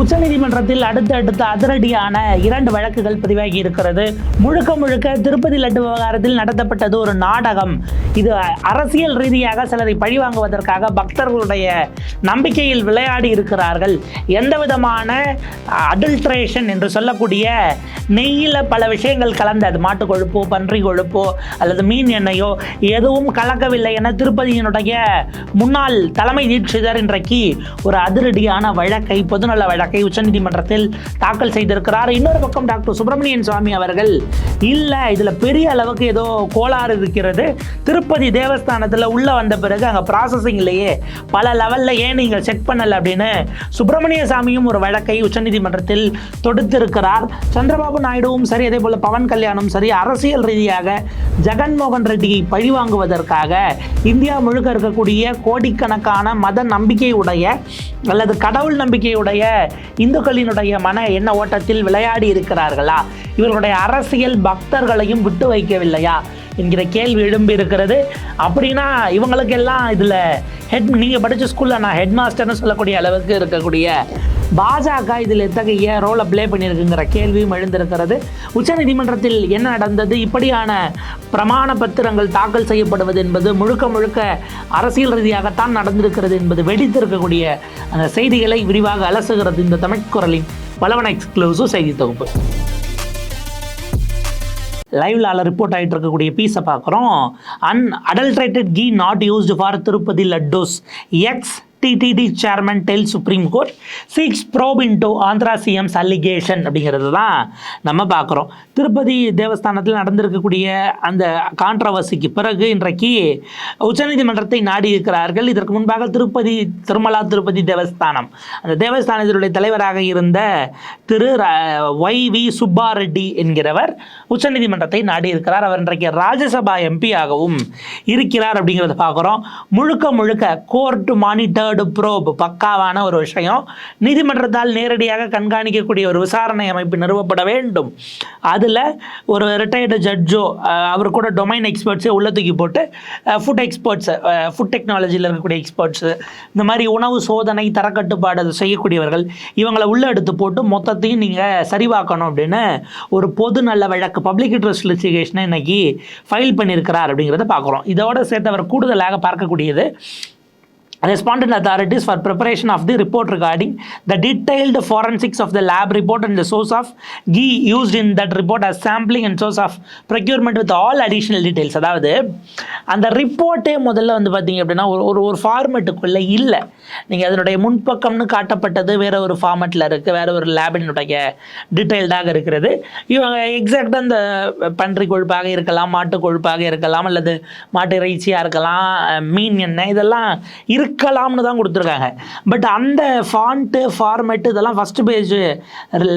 உச்சநீதிமன்றத்தில் அடுத்தடுத்து அதிரடியான இரண்டு வழக்குகள் பதிவாகி இருக்கிறது. முழுக்க முழுக்க திருப்பதி லட்டு விவகாரத்தில் நடத்தப்பட்டது ஒரு நாடகம். இது அரசியல் ரீதியாக சிலரை பழிவாங்குவதற்காக பக்தர்களுடைய நம்பிக்கையில் விளையாடி இருக்கிறார்கள். எந்த விதமான அடல்ட்ரேஷன் என்று சொல்லக்கூடிய நெய்யில் பல விஷயங்கள் கலந்த அது மாட்டு கொழுப்போ பன்றி கொழுப்போ அல்லது மீன் எண்ணெயோ எதுவும் கலக்கவில்லை என திருப்பதியினுடைய முன்னாள் தலைமை தீட்சிதர் இன்றைக்கு ஒரு அதிரடியான வழக்கை பொதுநல வழக்கு உச்சநீதிமன்றத்தில் தாக்கல் செய்திருக்கிறார். இன்னொரு பக்கம் டாக்டர் சுப்பிரமணியன் சுவாமி அவர்கள் இல்லை இதில் பெரிய அளவுக்கு ஏதோ கோளாறு இருக்கிறது. திருப்பதி தேவஸ்தானத்தில் உள்ளே வந்த பிறகு அங்கே ப்ராசஸிங்லேயே பல லெவலில் ஏன் நீங்கள் செக் பண்ணலை அப்படின்னு சுப்பிரமணிய சாமியும் ஒரு வழக்கை உச்சநீதிமன்றத்தில் தொடுத்திருக்கிறார். சந்திரபாபு நாயுடுவும் சரி அதே போல் பவன் கல்யாணும் சரி அரசியல் ரீதியாக ஜெகன்மோகன் ரெட்டியை பழிவாங்குவதற்காக இந்தியா முழுக்க இருக்கக்கூடிய கோடிக்கணக்கான மத நம்பிக்கையுடைய அல்லது கடவுள் நம்பிக்கையுடைய இந்துக்களினுடைய மன எண்ண ஓட்டத்தில் விளையாடி இருக்கிறார்களா? இவர்களுடைய அரசியல் பக்தர்களையும் விட்டு வைக்கவில்லையா? என்கிற கேள்வி எழும்பி இருக்கிறது. அப்படின்னா இவங்களுக்கெல்லாம் இதில் ஹெட் நீங்கள் படித்த ஸ்கூலில் நான் ஹெட் மாஸ்டர்னு சொல்லக்கூடிய அளவுக்கு இருக்கக்கூடிய பாஜக இதில் எத்தகைய ரோலை ப்ளே பண்ணியிருக்குங்கிற கேள்வியும் எழுந்திருக்கிறது. உச்சநீதிமன்றத்தில் என்ன நடந்தது? இப்படியான பிரமாண பத்திரங்கள் தாக்கல் செய்யப்படுவது என்பது முழுக்க முழுக்க அரசியல் ரீதியாகத்தான் நடந்திருக்கிறது என்பது வெடித்திருக்கக்கூடிய அந்த செய்திகளை விரிவாக அலசுகிறது இந்த தமிழ்குரலின் பலவன எக்ஸ்க்ளூசிவ் செய்தி தொகுப்பு. லைவ்ல ரிப்போர்ட் ஆகிட்டு இருக்கக்கூடிய பீஸை பார்க்குறோம். An adulterated ghee not used for Tirupati laddoos. Ex TTD chairman tell Supreme Court seeks probe into Andhra CM's allegation அப்படிங்கிறது தான் நம்ம பார்க்குறோம். திருப்பதி தேவஸ்தானத்தில் நடந்திருக்கக்கூடிய அந்த கான்ட்ரவர்சிக்கு பிறகு இன்றைக்கு உச்சநீதிமன்றத்தை நாடி இருக்கிறார்கள் இதற்கு முன்பாக திருப்பதி திருமலா திருப்பதி தேவஸ்தானம். அந்த தேவஸ்தானத்தினுடைய தலைவராக இருந்த திரு ஒய் வி சுப்பாரெட்டி என்கிறவர் உச்சநீதிமன்றத்தை நாடி இருக்கிறார் அவர் இன்றைக்கு ராஜ்யசபா எம்பியாகவும் இருக்கிறார் அப்படிங்கிறத பார்க்குறோம். முழுக்க முழுக்க கோர்ட் தேர்டு ப்ரோப் பக்காவான ஒரு விஷயம். நீதிமன்றத்தால் நேரடியாக கண்காணிக்கக்கூடிய ஒரு விசாரணை அமைப்பு நிறுவப்பட வேண்டும். அதில் ஒரு ரிட்டையர்டு ஜட்ஜோ அவர் கூட டொமைன் எக்ஸ்பர்ட்ஸை உள்ள தூக்கி போட்டு ஃபுட் எக்ஸ்பர்ட்ஸு ஃபுட் டெக்னாலஜியில் இருக்கக்கூடிய எக்ஸ்பர்ட்ஸு இந்த மாதிரி உணவு சோதனை தரக்கட்டுப்பாடு செய்யக்கூடியவர்கள் இவங்களை உள்ளே எடுத்து போட்டு மொத்தத்தையும் நீங்கள் சரிபார்க்கணும் அப்படின்னு ஒரு பொது நல்ல வழக்கு பப்ளிக் இன்ட்ரெஸ்ட் லிட்டிகேஷனை இன்னைக்கு ஃபைல் பண்ணியிருக்கிறார் அப்படிங்கிறத பார்க்குறோம். இதோட சேர்த்து அவர் கூடுதலாக பார்க்கக்கூடியது respondent authorities for preparation of the report regarding the detailed forensics of the lab report and the source of ghee used in that report as sampling and source of procurement with all additional details. அதாவது அந்த ரிப்போர்ட்டே முதல்ல வந்து பார்த்தீங்க அப்படின்னா ஒரு ஒரு ஒரு ஃபார்மெட்டுக்குள்ளே இல்லை. நீங்கள் அதனுடைய முன்பக்கம்னு காட்டப்பட்டது வேறு ஒரு ஃபார்மெட்டில் இருக்குது வேறு ஒரு லேபினுடைய டீட்டெயில்டாக இருக்கிறது. இவங்க எக்ஸாக்டாக அந்த பன்றி கொழுப்பாக இருக்கலாம் மாட்டு கொழுப்பாக இருக்கலாம் அல்லது மாட்டு இறைச்சியாக இருக்கலாம் மீன் எண்ணெய் இதெல்லாம் இருக்கலாம்னு தான் கொடுத்துருக்காங்க. பட் அந்த ஃபாண்ட்டு ஃபார்மேட்டு இதெல்லாம் ஃபஸ்ட்டு பேஜ்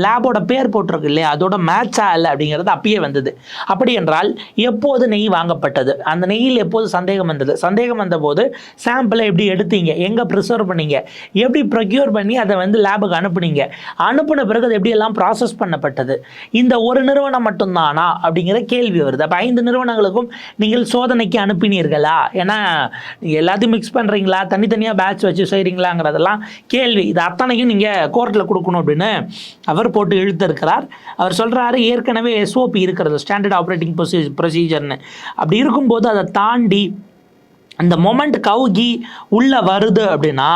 லேபோட பேர் போட்டிருக்கு இல்லையா? அதோட மேட்ச் ஆகலை அப்படிங்கிறது அப்பயே வந்தது. அப்படி என்றால் எப்போது நெய் வாங்கப்பட்டது? அந்த நெய்யில் எப்போது சந்தேகம் வந்தது? சந்தேகம் வந்தபோது சாம்பிளை எப்படி எடுத்தீங்க? எங்கே ப்ரிசர்வ் பண்ணீங்க? எப்படி ப்ரொக்யூர் பண்ணி அதை வந்து லேபுக்கு அனுப்புனீங்க? அனுப்பின பிறகு அது எப்படியெல்லாம் ப்ராசஸ் பண்ணப்பட்டது? இந்த ஒரு நிறுவனம் மட்டும்தானா? அப்படிங்கிற கேள்வி வருது. அப்போ ஐந்து நிறுவனங்களுக்கும் நீங்கள் சோதனைக்கு அனுப்பினீர்களா? ஏன்னா நீங்கள் எல்லாத்தையும் மிக்ஸ் பண்ணுறீங்களா தனித்தனியாக பேட்ச் வச்சு செய்கிறீங்களாங்கிறதெல்லாம் கேள்வி. இது அத்தனையும் நீங்கள் கோர்ட்டில் கொடுக்கணும் அப்படின்னு அவர் போட்டு இழுத்திருக்கிறார். அவர் சொல்கிறாரு ஏற்கனவே எஸ்ஓபி இருக்கிறது ஸ்டாண்டர்ட் ஆப்ரேட்டிங் ப்ரொசீ ப்ரொசீஜர்னு அப்படி இருக்கும்போது அதை தாண்டி அந்த மொமெண்ட் கவுகி உள்ளே வருது அப்படின்னா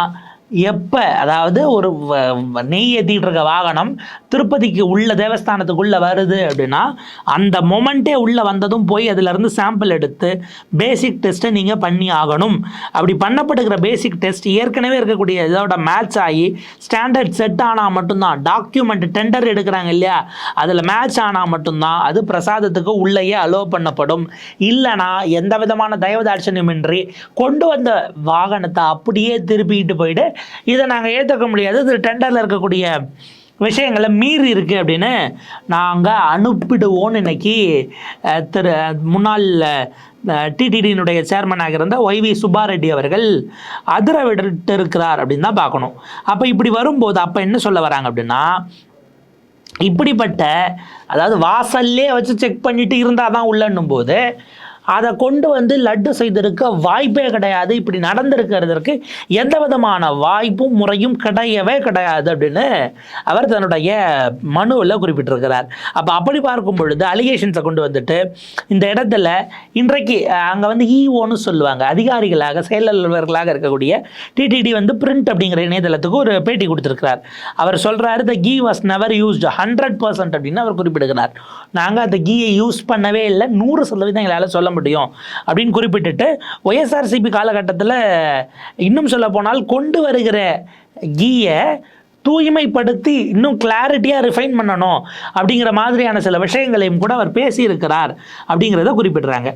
எப்போ அதாவது ஒரு வ- நெய் ஏற்றிட்டு இருக்க வாகனம் திருப்பதிக்கு உள்ள தேவஸ்தானத்துக்குள்ளே வருது அப்படின்னா அந்த மொமெண்ட்டே உள்ளே வந்ததும் போய் அதிலிருந்து சாம்பிள் எடுத்து பேசிக் டெஸ்ட்டை நீங்கள் பண்ணி ஆகணும். அப்படி பண்ணப்படுகிற பேசிக் டெஸ்ட் ஏற்கனவே இருக்கக்கூடிய இதோட மேட்ச் ஆகி ஸ்டாண்டர்ட் செட் ஆனால் மட்டும்தான் டாக்குமெண்ட் டெண்டர் எடுக்கிறாங்க இல்லையா? அதில் மேட்ச் ஆனால் மட்டும்தான் அது பிரசாதத்துக்கு உள்ளேயே அலோவ் பண்ணப்படும். இல்லைனா எந்த விதமான தயவதாட்சணியமின்றி கொண்டு வந்த வாகனத்தை அப்படியே திருப்பிட்டு போயிட்டு இதை நாங்கள் ஏற்றுக்க முடியாது. இது டெண்டரில் இருக்கக்கூடிய விஷயங்களை மீறி இருக்குது அப்படின்னு நாங்கள் அனுப்பிடுவோன்னு இன்னைக்கு திரு முன்னாள் டிடிடியினுடைய சேர்மனாக இருந்த ஒய்வி சுப்பாரெட்டி அவர்கள் அதிர விட்டு இருக்கிறார் அப்படின்னு தான் பார்க்கணும். அப்போ இப்படி வரும்போது அப்போ என்ன சொல்ல வராங்க அப்படின்னா இப்படிப்பட்ட அதாவது வாசல்லே வச்சு செக் பண்ணிட்டு இருந்தால் தான் உள்ளன்னும் போது அதை கொண்டு வந்து லட்டு செய்திருக்க வாய்ப்பே கிடையாது. இப்படி நடந்திருக்கிறதுக்கு எந்த விதமான வாய்ப்பும் முறையும் கிடையவே கிடையாது அப்படின்னு அவர் தன்னுடைய மனுவில் குறிப்பிட்டிருக்கிறார். அப்போ அப்படி பார்க்கும் பொழுது அலிகேஷன்ஸை கொண்டு வந்துட்டு இந்த இடத்துல இன்றைக்கு அங்கே வந்து இஓன்னு சொல்லுவாங்க. அதிகாரிகளாக செயலாளர்களாக இருக்கக்கூடிய டிடிடி வந்து பிரிண்ட் அப்படிங்கிற இணையதளத்துக்கு ஒரு பேட்டி கொடுத்துருக்கிறார். அவர் சொல்கிறாரு the ghee was never used hundred percent அப்படின்னு அவர் குறிப்பிடுகிறார். நாங்கள் அந்த கீயை யூஸ் பண்ணவே இல்லை. நூறு சதவீதம் எங்களால் சொல்ல முடியும் அப்படின்னு குறிப்பிட்டுட்டு ஒய்எஸ்ஆர்சிபி காலகட்டத்தில் இன்னும் சொல்ல போனால் கொண்டு வருகிற கீயை தூய்மைப்படுத்தி இன்னும் கிளாரிட்டியாக ரிஃபைன் பண்ணணும் அப்படிங்கிற மாதிரியான சில விஷயங்களையும் கூட அவர் பேசியிருக்கிறார் அப்படிங்கிறத குறிப்பிடுறாங்க.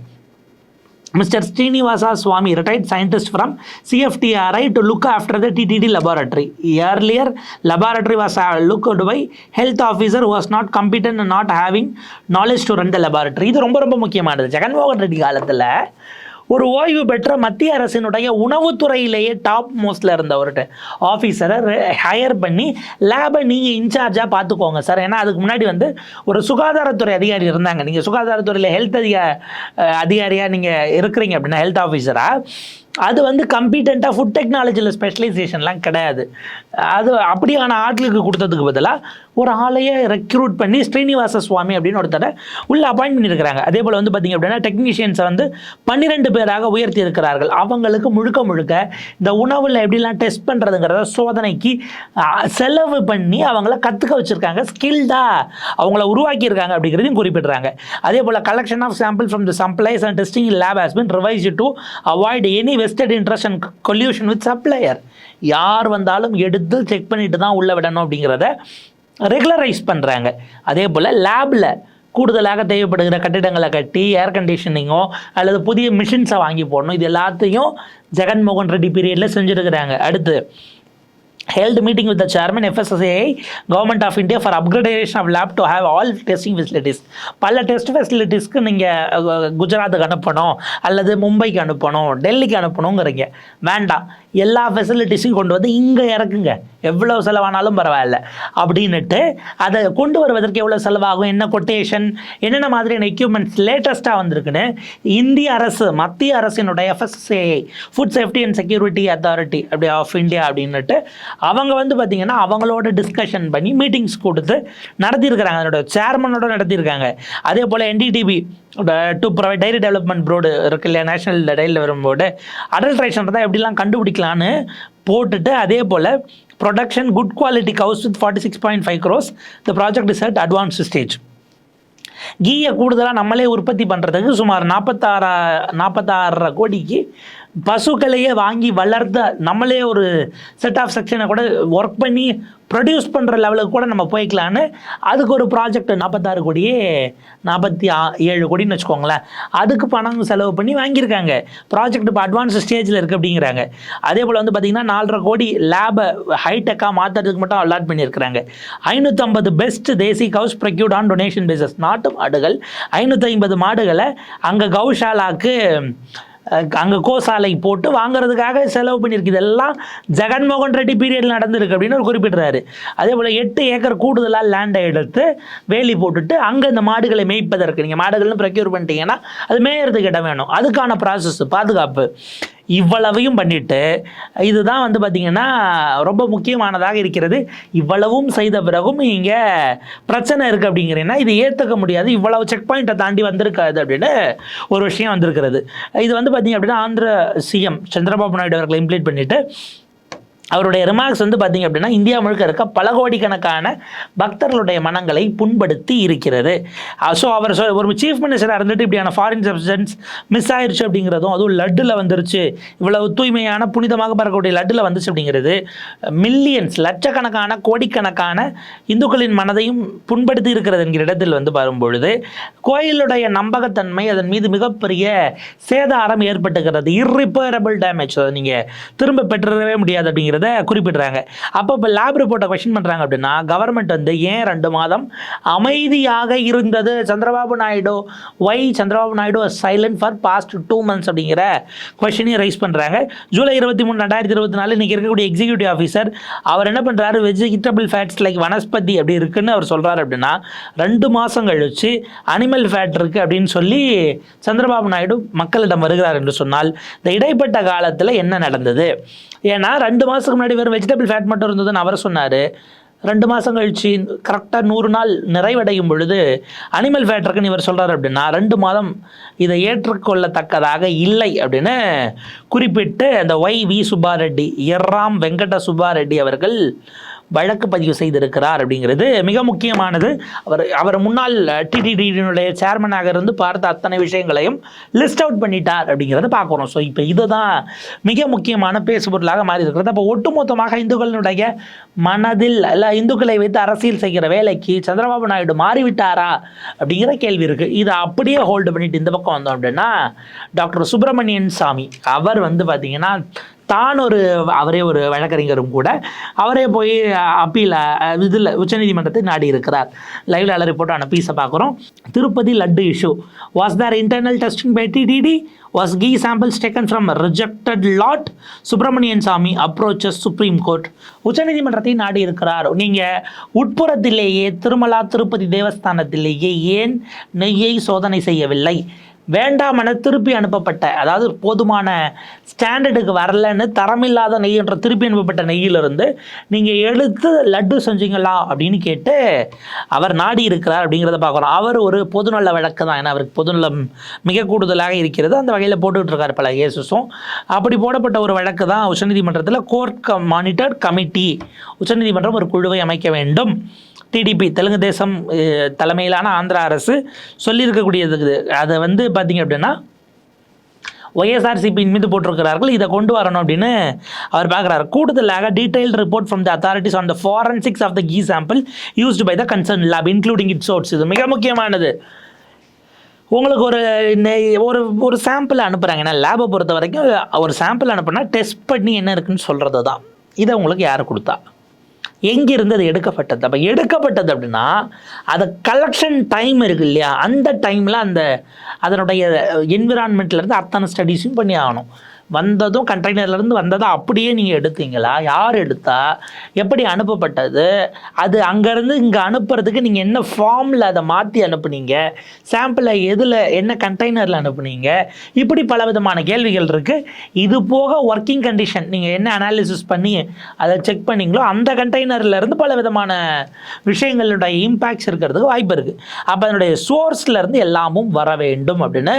Mister Srinivasa Swamy retired scientist from CFTRI to look after the TTD laboratory earlier laboratory was look looked by health officer was not competent not having knowledge to run the laboratory இது ரொம்ப ரொம்ப முக்கியமானது ஜெகன்மோகன் ரெட்டி காலத்தில் ஒரு ஓய்வு பெற்ற மத்திய அரசினுடைய உணவுத்துறையிலேயே டாப் மோஸ்ட்ல இருந்தவர்கிட்ட. ஆஃபீஸரை ஹையர் பண்ணி லேபை நீங்கள் இன்சார்ஜாக பார்த்துக்கோங்க சார் ஏன்னா அதுக்கு முன்னாடி வந்து ஒரு சுகாதாரத்துறை அதிகாரி இருந்தாங்க. நீங்கள் சுகாதாரத்துறையில் ஹெல்த் அதிகா அதிகாரியாக நீங்கள் இருக்கிறீங்க அப்படின்னா ஹெல்த் ஆஃபீஸராக அது வந்து கம்பீட்டண்ட்டாக ஃபுட் டெக்னாலஜியில் ஸ்பெஷலைசேஷன்லாம் கிடையாது. அது அப்படியான ஆட்களுக்கு கொடுத்ததுக்கு பதிலாக ஒரு ஆளையே ரெக்ரூட் பண்ணி ஸ்ரீனிவாச சுவாமி அப்படின்னு ஒருத்தரை உள்ளே அப்பாயின்ட் பண்ணியிருக்கிறாங்க. அதே போல் வந்து பார்த்திங்க அப்படின்னா டெக்னீஷியன்ஸை வந்து பன்னிரெண்டு பேராக உயர்த்தி இருக்கிறார்கள். அவங்களுக்கு முழுக்க முழுக்க இந்த உணவில் எப்படிலாம் டெஸ்ட் பண்ணுறதுங்கிறத சோதனைக்கு செலவு பண்ணி அவங்கள கற்றுக்க வச்சுருக்காங்க. ஸ்கில்டாக அவங்கள உருவாக்கியிருக்காங்க அப்படிங்கிறதையும் குறிப்பிடுறாங்க. அதே போல் collection of sample from the supplies and testing lab has been revise to avoid any vested interest and collusion with supplier யார் வந்தாலும் எடுத்து செக் பண்ணிட்டு தான் உள்ளே விடணும் அப்படிங்கிறத ரெகுலரைஸ் பண்ணுறாங்க அதே போல் லேபில் கூடுதலாக தேவைப்படுகிற கட்டிடங்களை கட்டி ஏர் கண்டிஷனிங்கோ அல்லது புதிய மிஷின்ஸை வாங்கி போடணும். இது எல்லாத்தையும் ஜெகன்மோகன் ரெட்டி பீரியடில் செஞ்சுருக்கிறாங்க. அடுத்து held meeting with the chairman FSSAI government of India for upgradation of lab to have all testing facilities. பல டெஸ்ட் ஃபெசிலிட்டிஸ்க்கு நீங்கள் குஜராத்துக்கு அனுப்பணும் அல்லது மும்பைக்கு அனுப்பணும் டெல்லிக்கு அனுப்பணுங்கிறீங்க. வேண்டாம். எல்லா ஃபெசிலிட்டிஸையும் கொண்டு வந்து இங்கே இறக்குங்க. எவ்வளோ செலவானாலும் பரவாயில்ல. அப்படின்னுட்டு அதை கொண்டு வருவதற்கு எவ்வளோ செலவாகும் என்ன கொட்டேஷன் என்னென்ன மாதிரியான எக்யூப்மெண்ட்ஸ் லேட்டஸ்ட்டாக வந்திருக்குன்னு இந்திய அரசு மத்திய அரசினுடைய FSSAI food safety and security authority அப்படி ஆஃப் இந்தியா அப்படின்னுட்டு அவங்க வந்து பார்த்திங்கன்னா அவங்களோட டிஸ்கஷன் பண்ணி மீட்டிங்ஸ் கொடுத்து நடத்தியிருக்கிறாங்க. அதனோட சேர்மனோட நடத்தியிருக்காங்க. அதே போல் NDDB to provide dairy development board இருக்கு இல்லையா? நேஷனல் டைரியில் வரும்போது அடல்ட்ரேஷன் தான் எப்படிலாம் கண்டுபிடிக்கலான்னு போட்டுட்டு அதே போல் production good quality cows with forty six point five crores the project is at advance stage கீயை கூடுதலாக நம்மளே உற்பத்தி பண்ணுறதுக்கு சுமார் நாற்பத்தாறா நாற்பத்தாறரை கோடிக்கு பசுக்களையே வாங்கி வளர்த்த நம்மளே ஒரு செட் ஆஃப் செக்ஷனை கூட ஒர்க் பண்ணி ப்ரொடியூஸ் பண்ணுற லெவலுக்கு கூட நம்ம போய்க்கலான்னு அதுக்கு ஒரு ப்ராஜெக்ட் நாற்பத்தாறு கோடியே நாற்பத்தி ஆ ஏழு கோடின்னு வச்சுக்கோங்களேன். அதுக்கு பணம் செலவு பண்ணி வாங்கியிருக்காங்க. ப்ராஜெக்ட் இப்போ அட்வான்ஸ் ஸ்டேஜில் இருக்குது அப்படிங்கிறாங்க. அதே போல் வந்து பார்த்திங்கன்னா நாலரை கோடி லேபை ஹைடெக்காக மாற்றுறதுக்கு மட்டும் அலாட் பண்ணியிருக்கிறாங்க. ஐநூற்றம்பது best desi cows procured on donation basis நாட்டு மாடுகள் ஐநூற்றி ஐம்பது மாடுகளை அங்கே கௌஷாலாக்கு அங்கே கோசாலை போட்டு வாங்குறதுக்காக செலவு பண்ணியிருக்கு. இதெல்லாம் ஜெகன்மோகன் ரெட்டி பீரியடில் நடந்திருக்கு அப்படின்னு அவர் குறிப்பிடுறாரு. அதே போல் எட்டு ஏக்கர் கூடுதலாக லேண்டை எடுத்து வேலி போட்டுட்டு அங்கே இந்த மாடுகளை மேய்ப்பதற்கு நீங்கள் மாடுகள்னு ப்ரொக்யூர் பண்ணிட்டீங்கன்னா அது மேயறதுக்கு இடம் வேணும். அதுக்கான ப்ராசஸ் பாதுகாப்பு. இவ்வளவையும் பண்ணிட்டு இதுதான் வந்து பார்த்திங்கன்னா ரொம்ப முக்கியமானதாக இருக்கிறது. இவ்வளவும் செய்த பிறகும் இங்கே பிரச்சனை இருக்குது அப்படிங்கிறீங்கன்னா இது ஏற்றுக்க முடியாது. இவ்வளவு செக் பாயிண்ட்டை தாண்டி வந்திருக்காது அப்படின்னு ஒரு விஷயம் வந்திருக்கிறது. இது வந்து பார்த்திங்க அப்படின்னா ஆந்திர சிஎம் சந்திரபாபு நாயுடு அவர்களை இம்ப்ளீட் பண்ணிவிட்டு அவருடைய ரிமார்க்ஸ் வந்து பார்த்தீங்க அப்படின்னா இந்தியா முழுக்க இருக்க பல கோடிக்கணக்கான பக்தர்களுடைய மனங்களை புண்படுத்தி இருக்கிறது. ஸோ அவர் ஒரு சீஃப் மினிஸ்டராக இருந்துட்டு இப்படியான ஃபாரின் சப்ஸ்டன்ஸ் மிஸ் ஆயிடுச்சு அப்படிங்கிறதும் அதுவும் லட்டில் வந்துருச்சு. இவ்வளவு தூய்மையான புனிதமாக பறக்கக்கூடிய லட்டில் வந்துச்சு அப்படிங்கிறது மில்லியன்ஸ் லட்சக்கணக்கான கோடிக்கணக்கான இந்துக்களின் மனதையும் புண்படுத்தி இருக்கிறது என்கிற இடத்தில் வந்து வரும்பொழுது கோயிலுடைய நம்பகத்தன்மை அதன் மீது மிகப்பெரிய சேதாரம் ஏற்பட்டுகிறது. இர்ரிப்பேரபிள் டேமேஜ் அதை நீங்கள் திரும்ப பெற்றவே முடியாது அப்படிங்கிறது அப்படிங்கிறத குறிப்பிடுறாங்க. அப்போ இப்போ லேப் ரிப்போர்ட்டை கொஷின் பண்ணுறாங்க அப்படின்னா கவர்மெண்ட் வந்து ஏன் ரெண்டு மாதம் அமைதியாக இருந்தது? Chandrababu Naidu why Chandrababu Naidu silent for past two months அப்படிங்கிற கொஷினையும் ரைஸ் பண்ணுறாங்க ஜூலை இருபத்தி மூணு ரெண்டாயிரத்தி இருபத்தி நாலு இன்றைக்கி இருக்கக்கூடிய எக்ஸிக்யூட்டிவ் ஆஃபீஸர் அவர் என்ன பண்ணுறாரு வெஜிடபிள் ஃபேட்ஸ் லைக் வனஸ்பதி அப்படி இருக்குன்னு அவர் சொல்கிறாரு அப்படின்னா ரெண்டு மாதம் கழிச்சு அனிமல் ஃபேட் இருக்குது அப்படின்னு சொல்லி சந்திரபாபு நாயுடு மக்களிடம் வருகிறார் என்று சொன்னால் இந்த இடைப்பட்ட காலத்தில் என்ன நடந்தது? ஏன்னா ரெண்டு மாதம் மாதத்துக்கு முன்னாடி வெறும் வெஜிடபிள் ஃபேட் மட்டும் இருந்ததுன்னு அவர் சொன்னார். ரெண்டு மாதம் கழிச்சு கரெக்டாக நூறு நாள் நிறைவடையும் பொழுது அனிமல் ஃபேட் இருக்குன்னு இவர் சொல்கிறார் அப்படின்னா ரெண்டு மாதம் இதை ஏற்றுக்கொள்ளத்தக்கதாக இல்லை அப்படின்னு குறிப்பிட்டு அந்த ஒய் வி சுப்பாரெட்டி எர்ராம் வெங்கட சுப்பாரெட்டி அவர்கள் வழக்கு பதிவு செய்திருக்கிறார் அப்படிங்கிறது மிக முக்கியமானது. அவர் அவர் முன்னாள் டிடிடியினுடைய சேர்மனாக இருந்து பார்த்த அத்தனை விஷயங்களையும் லிஸ்ட் அவுட் பண்ணிட்டார் அப்படிங்கிறத பார்க்குறோம். ஸோ இப்போ இதுதான் மிக முக்கியமான பேசுபொருளாக மாறி இருக்கிறது அப்போ ஒட்டுமொத்தமாக இந்துக்களினுடைய மனதில் இல்லை இந்துக்களை வைத்து அரசியல் செய்கிற வேலைக்கு சந்திரபாபு நாயுடு மாறிவிட்டாரா அப்படிங்கிற கேள்வி இருக்குது இதை அப்படியே ஹோல்டு பண்ணிட்டு இந்த பக்கம் வந்தோம் அப்படின்னா டாக்டர் சுப்பிரமணியன் சாமி அவர் வந்து பார்த்தீங்கன்னா தான் ஒரு அவரே ஒரு வழக்கறிஞரும் கூட அவரே போய் அப்பீல் இதில் உச்சநீதிமன்றத்தை நாடி இருக்கிறார். லைவ்ல அலரி போட்டு ஆன பீஸை பார்க்குறோம் Tirupati laddu issue was there internal testing by TTD was ghee samples taken from rejected lot Subramanian Swamy approaches Supreme court உச்சநீதிமன்றத்தை நாடி இருக்கிறார். நீங்கள் உட்புறத்திலேயே திருமலா திருப்பதி தேவஸ்தானத்திலேயே ஏன் நெய்யை சோதனை செய்யவில்லை? வேண்டாமென திருப்பி அனுப்பப்பட்ட அதாவது போதுமான ஸ்டாண்டர்டுக்கு வரலன்னு தரமில்லாத நெய் என்ற திருப்பி அனுப்பப்பட்ட நெய்யிலிருந்து நீங்கள் எடுத்து லட்டு செஞ்சீங்களா அப்படின்னு கேட்டு அவர் நாடி இருக்கிறார் அப்படிங்கிறத பார்க்குறோம் அவர் ஒரு பொதுநல வழக்கு தான். ஏன்னா அவருக்கு பொதுநலம் மிக கூடுதலாக இருக்கிறது. அந்த வகையில் போட்டுக்கிட்டு இருக்கார் பல கேசஸும். அப்படி போடப்பட்ட ஒரு வழக்கு தான் உச்சநீதிமன்றத்தில் கோர்ட் மானிட்டர் கமிட்டி. உச்சநீதிமன்றம் ஒரு குழுவை அமைக்க வேண்டும். டிடிபி தெலுங்கு தேசம் தலைமையிலான ஆந்திரா அரசு சொல்லியிருக்கக்கூடியது அதை வந்து பார்த்தீங்க அப்படின்னா ஒய்எஸ்ஆர்சிபியின் மீது போட்டிருக்கிறார்கள். இதை கொண்டு வரணும் அப்படின்னு அவர் பார்க்குறாரு. கூடுதலாக detailed report from the authorities on the forensics of the key sample used by the concern lab including it source இது மிக முக்கியமானது. உங்களுக்கு ஒரு ஒரு ஒரு சாம்பிள் அனுப்புகிறாங்க ஏன்னா லேபை பொறுத்த வரைக்கும் ஒரு சாம்பிள் அனுப்புனா டெஸ்ட் பண்ணி என்ன இருக்குன்னு சொல்கிறது தான் இதை உங்களுக்கு யார் கொடுத்தா? எங்கிருந்து அது எடுக்கப்பட்டது? அப்போ எடுக்கப்பட்டது அப்படின்னா அது கலெக்ஷன் டைம் இருக்கு இல்லையா? அந்த டைமில் அந்த அதனுடைய என்விரான்மெண்ட்லேருந்து அத்தனை ஸ்டடீஸும் பண்ணி ஆகணும் வந்ததும் கண்டெய்னர்லேருந்து வந்ததும் அப்படியே நீங்கள் எடுத்தீங்களா? யார் எடுத்தா? எப்படி அனுப்பப்பட்டது? அது அங்கேருந்து இங்கே அனுப்புறதுக்கு நீங்கள் என்ன ஃபார்மில் அதை மாற்றி அனுப்புனீங்க? சாம்பிளை எதில் என்ன கண்டெய்னரில் அனுப்புனீங்க? இப்படி பல விதமான கேள்விகள் இருக்குது இது போக ஒர்க்கிங் கண்டிஷன் நீங்கள் என்ன அனாலிசிஸ் பண்ணி அதை செக் பண்ணீங்களோ அந்த கண்டெய்னர்லேருந்து பல விதமான விஷயங்களுடைய இம்பேக்ட்ஸ் இருக்கிறதுக்கு வாய்ப்பு இருக்குது அப்போ அதனுடைய சோர்ஸ்லேருந்து எல்லாமும் வர வேண்டும் அப்படின்னு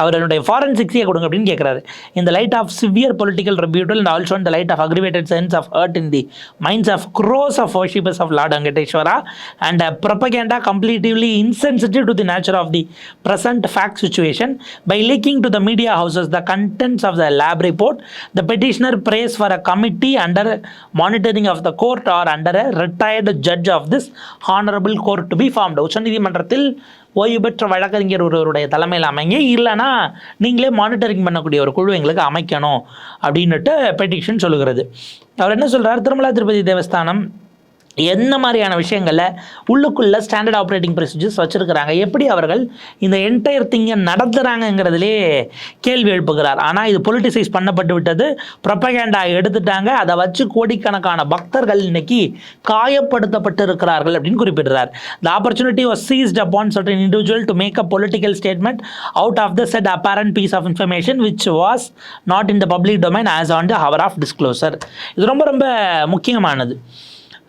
அவர் என்னுடைய ஃபாரன்சிக்ஸியை கொடுங்க அப்படின்னு கேட்குறாரு in the light of severe political rebuttal and also in the light of aggravated sense of hurt in the minds of crores of worshippers of Lord Venkateshwara and uh, propaganda completely insensitive to the nature of the present fact situation by leaking to the media houses the contents of the lab report the petitioner prays for a committee under monitoring of the court or under a retired judge of this honorable court to be formed உச்சநீதிமன்றத்தில் ஓய்வு பெற்ற வழக்கறிஞர் ஒருவருடைய தலைமையில் அமைங்க. இல்லைன்னா நீங்களே monitoring பண்ணக்கூடிய ஒரு குழு எங்களுக்கு அமைக்கணும். அப்படின்னுட்டு பெட்டிஷன் சொல்லுகிறது. அவர் என்ன சொல்கிறார் திருமலா திருப்பதி தேவஸ்தானம் என்ன மாதிரியான விஷயங்களில் உள்ளுக்குள்ள ஸ்டாண்டர்ட் ஆப்ரேட்டிங் ப்ரொசீஜர்ஸ் வச்சுருக்கிறாங்க? எப்படி அவர்கள் இந்த என்டையர் திங்கை நடத்துகிறாங்கங்கிறதுலே கேள்வி எழுப்புகிறார். ஆனால் இது பொலிட்டிசைஸ் பண்ணப்பட்டு விட்டது. ப்ரொபகேண்டா எடுத்துட்டாங்க. அதை வச்சு கோடிக்கணக்கான பக்தர்கள் இன்னைக்கு காயப்படுத்தப்பட்டு இருக்கிறார்கள் அப்படின்னு குறிப்பிடுறார். The opportunity was seized upon certain individual to make a political statement out of the set apparent piece of information which was not in the public domain as on the hour of disclosure இது ரொம்ப ரொம்ப முக்கியமானது.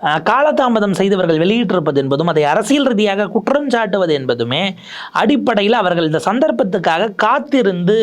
காலதாமதம் செய்தவர்கள் வெளியிட்டிருப்பது என்பதும் அதை அரசியல் ரீதியாக குற்றம் சாட்டுவது என்பதுமே அடிப்படையில் அவர்கள் இந்த சந்தர்ப்பத்துக்காக காத்திருந்து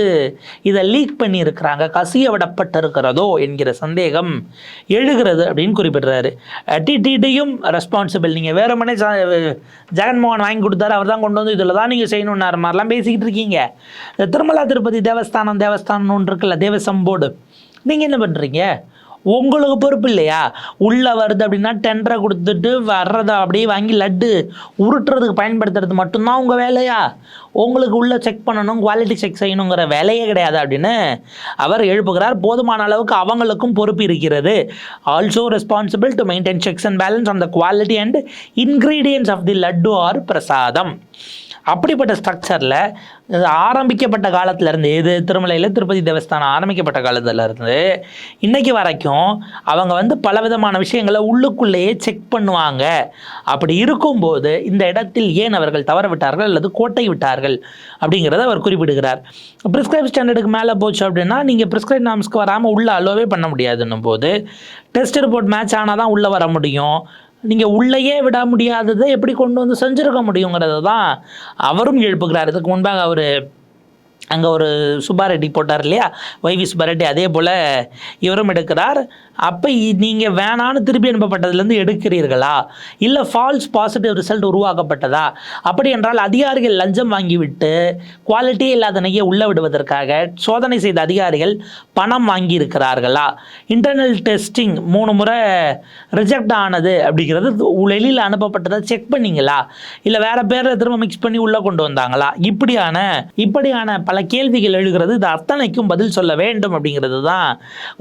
இதை லீக் பண்ணியிருக்கிறாங்க. கசிய விடப்பட்டிருக்கிறதோ என்கிற சந்தேகம் எழுகிறது அப்படின்னு குறிப்பிடுறாரு. டிடிடியும் ரெஸ்பான்சிபிள் நீங்கள் வேறுமனே ஜ- ஜெகன்மோகன் வாங்கி கொடுத்தாரு அவர் தான் கொண்டு வந்து இதில் தான் நீங்கள் செய்யணுன்னாரு மாதிரிலாம் பேசிக்கிட்டு இருக்கீங்க. திருமலா திருப்பதி தேவஸ்தானம் தேவஸ்தானம் ஒன்று இருக்குல்ல தேவசம் போர்டு. நீங்கள் என்ன பண்ணுறீங்க உங்களுக்கு பொறுப்பு இல்லையா? உள்ளே வருது அப்படின்னா டெண்டரை கொடுத்துட்டு வர்றதை அப்படியே வாங்கி லட்டு உருட்டுறதுக்கு பயன்படுத்துறது மட்டும்தான் உங்கள் வேலையா? உங்களுக்கு உள்ளே செக் பண்ணணும் குவாலிட்டி செக் செய்யணுங்கிற வேலையே கிடையாது அப்படின்னு அவர் எழுப்புகிறார். போதுமான அளவுக்கு அவங்களுக்கும் பொறுப்பு இருக்கிறது. Also responsible to maintain checks and balance on the quality and ingredients of the laddu or prasadam. அப்படிப்பட்ட ஸ்ட்ரக்சரில் ஆரம்பிக்கப்பட்ட காலத்துலேருந்து இது திருமலையில் திருப்பதி தேவஸ்தானம் ஆரம்பிக்கப்பட்ட காலத்துலேருந்து இன்னைக்கு வரைக்கும் அவங்க வந்து பலவிதமான விஷயங்களை உள்ளுக்குள்ளேயே செக் பண்ணுவாங்க. அப்படி இருக்கும்போது இந்த இடத்தில் ஏன் அவர்கள் தவற விட்டார்கள் அல்லது கோட்டை விட்டார்கள் அப்படிங்கிறத அவர் குறிப்பிடுகிறார். ப்ரிஸ்கிரைப் ஸ்டாண்டர்டுக்கு மேலே போச்சு அப்படின்னா நீங்கள் ப்ரிஸ்கிரைப் நாம்ஸ்க்கு வராமல் உள்ளே அலோவே பண்ண முடியாதுன்னும் போது டெஸ்ட் ரிப்போர்ட் மேட்ச் ஆனால் தான் உள்ளே வர முடியும். நீங்கள் உள்ளேயே விட முடியாததை எப்படி கொண்டு வந்து செஞ்சுருக்க முடியுங்கிறத தான் அவரும் எழுப்புகிறார். இதுக்கு முன்பாக அவர் அங்கே ஒரு சுப்பாரெட்டி போட்டார் இல்லையா? வைவி சுப்பாரெட்டி அதே போல் இவரும் எடுக்கிறார். அப்போ நீங்கள் வேணான்னு திருப்பி அனுப்பப்பட்டதுலேருந்து எடுக்கிறீர்களா? இல்லை ஃபால்ஸ் பாசிட்டிவ் ரிசல்ட் உருவாக்கப்பட்டதா? அப்படி என்றால் அதிகாரிகள் லஞ்சம் வாங்கிவிட்டு குவாலிட்டியே இல்லாத நெய்யை உள்ளே விடுவதற்காக சோதனை செய்த அதிகாரிகள் பணம் வாங்கி இருக்கிறார்களா இன்டர்னல் டெஸ்டிங் மூணு முறை ரிஜெக்ட் ஆனது அப்படிங்கிறது வெளியில் அனுப்பப்பட்டதை செக் பண்ணீங்களா? இல்லை வேறு பேரில் திரும்ப மிக்ஸ் பண்ணி உள்ளே கொண்டு வந்தாங்களா? இப்படியான இப்படியான பல பல கேள்விகள் எழுகிறது. இது அத்தனைக்கும் பதில் சொல்ல வேண்டும் அப்படிங்கிறது தான்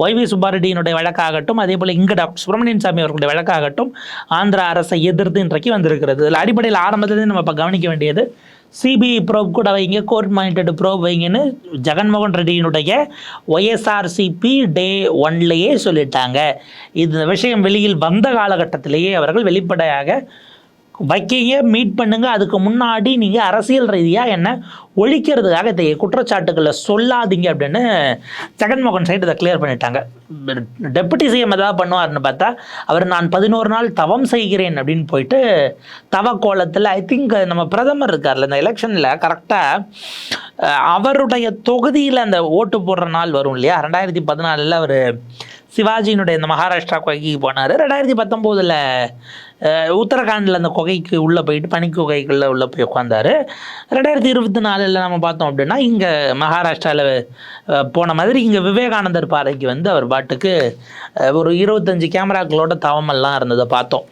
ஒய்வி சுப்பாரெட்டியினுடைய வழக்காகட்டும் அதே போல் இங்கே டாக்டர் சுப்பிரமணியன் சாமி அவர்களுடைய வழக்காகட்டும் ஆந்திர அரசை எதிர்த்து இன்றைக்கு வந்திருக்கிறது. இதில் அடிப்படையில் ஆரம்பத்திலேருந்து நம்ம இப்போ கவனிக்க வேண்டியது சிபிஐ ப்ரோப் கூட வைங்க கோர்ட் மானிட்டட் ப்ரோப் வைங்கன்னு ஜெகன்மோகன் ரெட்டியினுடைய ஒய்எஸ்ஆர்சிபி டே ஒன்லேயே சொல்லிட்டாங்க. இந்த விஷயம் வெளியில் வந்த காலகட்டத்திலேயே அவர்கள் வெளிப்படையாக வைக்கீங்க மீட் பண்ணுங்க. அதுக்கு முன்னாடி நீங்கள் அரசியல் ரீதியாக என்ன ஒழிக்கிறதுக்காக இந்த குற்றச்சாட்டுகளை சொல்லாதீங்க அப்படின்னு ஜெகன்மோகன் சைடு இதை கிளியர் பண்ணிட்டாங்க. டெப்புட்டி சிஎம் ஏதாவது பண்ணுவார்னு பார்த்தா அவர் நான் பதினோரு நாள் தவம் செய்கிறேன் அப்படின்னு போயிட்டு தவ கோலத்தில் ஐ திங்க் நம்ம பிரதமர் இருக்கார்ல இந்த எலெக்ஷனில் கரெக்டாக அவருடைய தொகுதியில் அந்த ஓட்டு போடுற நாள் வரும் இல்லையா? ரெண்டாயிரத்தி பதினாலில் அவர் சிவாஜியினுடைய இந்த மகாராஷ்டிரா கொகைக்கு போனார். ரெண்டாயிரத்தி பத்தொம்போதில் உத்தரகாண்டில் அந்த குகைக்கு உள்ளே போயிட்டு பனி குகைக்குள்ளே உள்ளே போய் உட்காந்தாரு ரெண்டாயிரத்தி இருபத்தி நாலில் நம்ம பார்த்தோம் அப்படின்னா இங்கே மகாராஷ்டிராவில் போன மாதிரி இங்கே விவேகானந்தர் பாறைக்கு வந்து அவர் பாட்டுக்கு ஒரு இருபத்தஞ்சு கேமராக்களோட தவமெல்லாம் இருந்ததை பார்த்தோம்.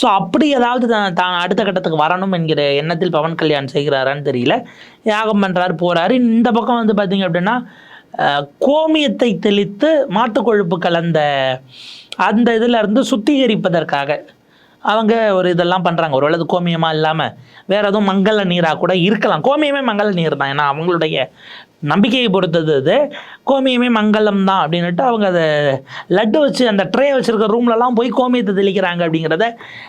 ஸோ அப்படி ஏதாவது தான் தான் அடுத்த கட்டத்துக்கு வரணும் என்கிற எண்ணத்தில் பவன் கல்யாண் செய்கிறாரான்னு தெரியல. யாகம் பண்ணுறாரு போகிறாரு இந்த பக்கம் வந்து பார்த்தீங்க அப்படின்னா கோமியத்தை தெளித்து மாட்டுக்கொழுப்பு கலந்த அந்த இதில் இருந்து சுத்திகரிப்பதற்காக அவங்க ஒரு இதெல்லாம் பண்ணுறாங்க ஒரு அளவு கோமியமாக இல்லாமல் வேறு எதுவும் மங்கள நீராக கூட இருக்கலாம். கோமியமே மங்கள நீர் தான். ஏன்னா அவங்களுடைய நம்பிக்கையை பொறுத்தது அது. கோமியமே மங்களம் தான் அப்படின்னுட்டு அவங்க அதை லட்டு வச்சு அந்த ட்ரே வச்சுருக்க ரூம்லலாம் போய் கோமியத்தை தெளிக்கிறாங்க அப்படிங்கிறத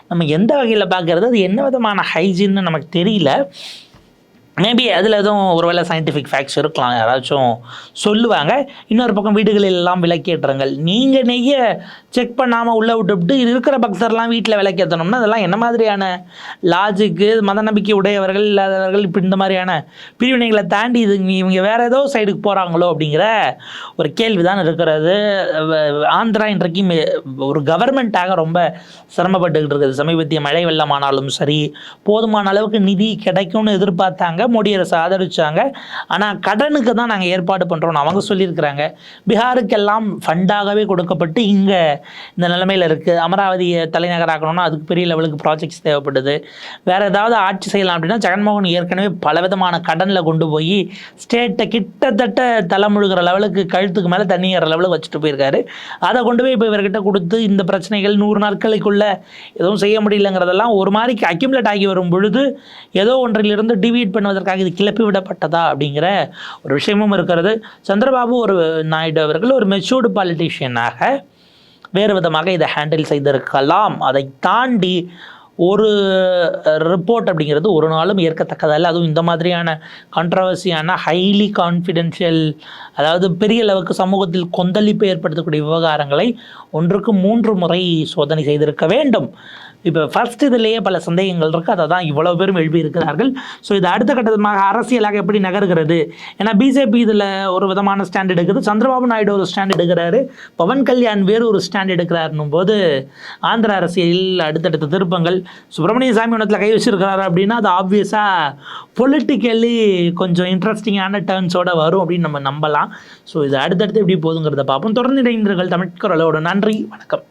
நம்ம எந்த வகையில் பார்க்குறது? அது என்ன விதமான ஹைஜின்னு நமக்கு தெரியல. மேபி அதில் எதுவும் ஒருவேளை சயின்டிஃபிக் ஃபேக்ட்ஸ் இருக்கலாம். யாராச்சும் சொல்லுவாங்க. இன்னொரு பக்கம் வீடுகளில் எல்லாம் விளக்கேற்றங்கள் நீங்கள் நெய்ய செக் பண்ணாமல் உள்ளே விட்டுவிட்டு இருக்கிற பக்தர்லாம் வீட்டில் விளக்கேற்றணும்னா அதெல்லாம் என்ன மாதிரியான லாஜிக்கு மத நம்பிக்கை உடையவர்கள் இல்லாதவர்கள் இப்படி இந்த மாதிரியான பிரிவினைகளை தாண்டி இது இவங்க- வேறு ஏதோ சைடுக்கு போகிறாங்களோ அப்படிங்கிற ஒரு கேள்வி தான் இருக்கிறது ஆந்திரா இன்றைக்கு மே- ஒரு கவர்மெண்ட்டாக ரொம்ப சிரமப்பட்டுக்கிட்டு இருக்குது. சமீபத்திய மழை வெள்ளமானாலும் சரி போதுமான அளவுக்கு நிதி கிடைக்கும்னு எதிர்பார்த்தாங்க. மோடி அரசு ஆதரிச்சாங்க. ஆனால் கடனுக்கு தான் நாங்கள் ஏற்பாடு பண்ணுறோம்னு அவங்க சொல்லியிருக்கிறாங்க. பீகாருக்கெல்லாம் ஃபண்டாகவே கொடுக்கப்பட்டு இங்கே இந்த நிலைமையில் இருக்குது அமராவதியை தலைநகராக்கணும்னா அதுக்கு பெரிய லெவலுக்கு ப்ராஜெக்ட்ஸ் தேவைப்படுது. வேறு ஏதாவது ஆட்சி செய்யலாம் அப்படின்னா ஜெகன்மோகன் ஏற்கனவே பலவிதமான கடனில் கொண்டு போய் ஸ்டேட்டை கிட்டத்தட்ட தலைமுழுகிற லெவலுக்கு கழுத்துக்கு மேலே தண்ணி ஏற லெவலுக்கு வச்சுட்டு போயிருக்காரு. அதை கொண்டு போய் இப்போ இவர்கிட்ட கொடுத்து இந்த பிரச்சனைகள் நூறு நாட்களுக்குள்ள எதுவும் செய்ய முடியலங்கிறதெல்லாம் ஒரு மாதிரி அக்யூமுலேட் ஆகி வரும் பொழுது ஏதோ ஒன்றிலிருந்து டிவியேட் பண்ணுவதற்காக இது கிளப்பி விடப்பட்டதா அப்படிங்கிற ஒரு விஷயமும் இருக்கிறது. சந்திரபாபு ஒரு நாயுடு அவர்கள் ஒரு மெச்சூர்டு பாலிட்டிஷியனாக வேறு விதமாக இதை ஹேண்டில் செய்திருக்கலாம். அதை தாண்டி ஒரு ரிப்போர்ட் அப்படிங்கிறது ஒரு நாளும் ஏற்கத்தக்கதல்ல அதுவும் இந்த மாதிரியான கான்ட்ரவர்சியான ஹைலி கான்ஃபிடென்ஷியல் அதாவது பெரிய அளவுக்கு சமூகத்தில் கொந்தளிப்பு ஏற்படுத்தக்கூடிய விவகாரங்களை ஒன்றுக்கு மூன்று முறை சோதனை செய்திருக்க வேண்டும். இப்போ ஃபர்ஸ்ட் இதுலேயே பல சந்தேகங்கள் இருக்குது அதை தான் இவ்வளோ பேரும் எழுப்பியிருக்கிறார்கள் ஸோ இது அடுத்த கட்டமாக அரசியலாக எப்படி நகருகிறது? ஏன்னா பிஜேபி இதில் ஒரு விதமான ஸ்டாண்ட் எடுக்குது. சந்திரபாபு நாயுடு ஒரு ஸ்டாண்ட் எடுக்கிறாரு. பவன் கல்யாண் வேறு ஒரு ஸ்டாண்ட் எடுக்கிறாருன்னும் போது ஆந்திர அரசியலில் அடுத்தடுத்த திருப்பங்கள் சுப்பிரமணிய சாமி ஒன்றத்தில் கை வச்சிருக்கிறாரு அப்படின்னா அது ஆப்வியஸாக பொலிட்டிக்கலி கொஞ்சம் இன்ட்ரெஸ்டிங்கான டேர்ன்ஸோட வரும் அப்படின்னு நம்ம நம்பலாம். ஸோ இது அடுத்தடுத்து எப்படி போகுதுங்கிறத பார்ப்போம். தொடர்ந்து இணைந்தீர்கள் தமிழ்கரலோட நன்றி. வணக்கம்.